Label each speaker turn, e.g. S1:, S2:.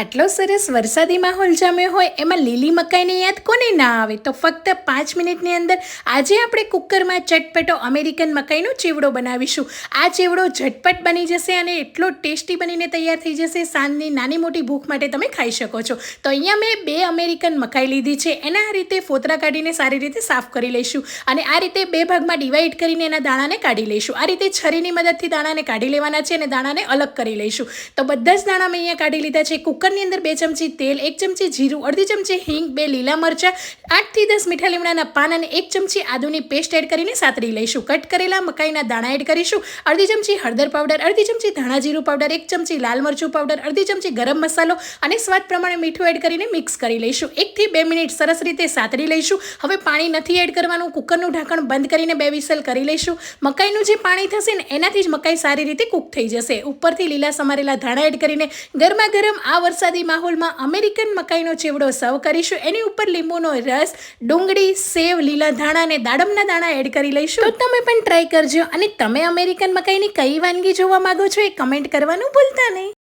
S1: આટલો સરસ વરસાદી માહોલ જામ્યો હોય, એમાં લીલી મકાઈની યાદ કોને ના આવે? તો ફક્ત પાંચ મિનિટની અંદર આજે આપણે કુકરમાં ચટપટો અમેરિકન મકાઈનો ચેવડો બનાવીશું. આ ચેવડો ઝટપટ બની જશે અને એટલો ટેસ્ટી બનીને તૈયાર થઈ જશે, સાંજની નાની મોટી ભૂખ માટે તમે ખાઈ શકો છો. તો અહીંયા મેં બે અમેરિકન મકાઈ લીધી છે, એના આ રીતે ફોતરા કાઢીને સારી રીતે સાફ કરી લઈશું અને આ રીતે બે ભાગમાં ડિવાઈડ કરીને એના દાણાને કાઢી લઈશું. આ રીતે છરીની મદદથી દાણાને કાઢી લેવાના છે અને દાણાને અલગ કરી લઈશું. તો બધા જ દાણા મેં અહીંયા કાઢી લીધા છે કુકરની અંદર બે ચમચી તેલ, એક ચમચી જીરું, અડધી ચમચી હિંગ, બે લીલા મરચાં, આઠથી દસ મીઠા લીમડાના પાન અને એક ચમચી આદુની પેસ્ટ એડ કરીને સાતરી લઈશું. કટ કરેલા મકાઈના દાણા એડ કરીશું. અડધી ચમચી હળદર પાવડર, અડધી ચમચી ધાણા જીરું પાવડર, એક ચમચી લાલ મરચું પાવડર, અડધી ચમચી ગરમ મસાલો અને સ્વાદ પ્રમાણે મીઠું એડ કરીને મિક્સ કરી લઈશું. એકથી બે મિનિટ સરસ રીતે સાતરી લઈશું. હવે પાણી નથી એડ કરવાનું. કુકરનું ઢાંકણ બંધ કરીને બે વિસલ કરી લઈશું. મકાઈનું જે પાણી થશે ને એનાથી જ મકાઈ સારી રીતે કૂક થઈ જશે. ઉપરથી લીલા સમારેલા ધાણા એડ કરીને ગરમા ગરમ આ વરસાદી માહોલમાં અમેરિકન મકાઈનો ચેવડો સર્વ કરીશું. એની ઉપર લીંબુનો રસ, ડુંગળી, સેવ, લીલા ધાણા અને દાડમના દાણા એડ કરી લઈશું. તો તમે પણ ટ્રાય કરજો. અને તમે અમેરિકન મકાઈની કઈ વાનગી જોવા માંગો છો એ કમેન્ટ કરવાનું ભૂલતા નહીં.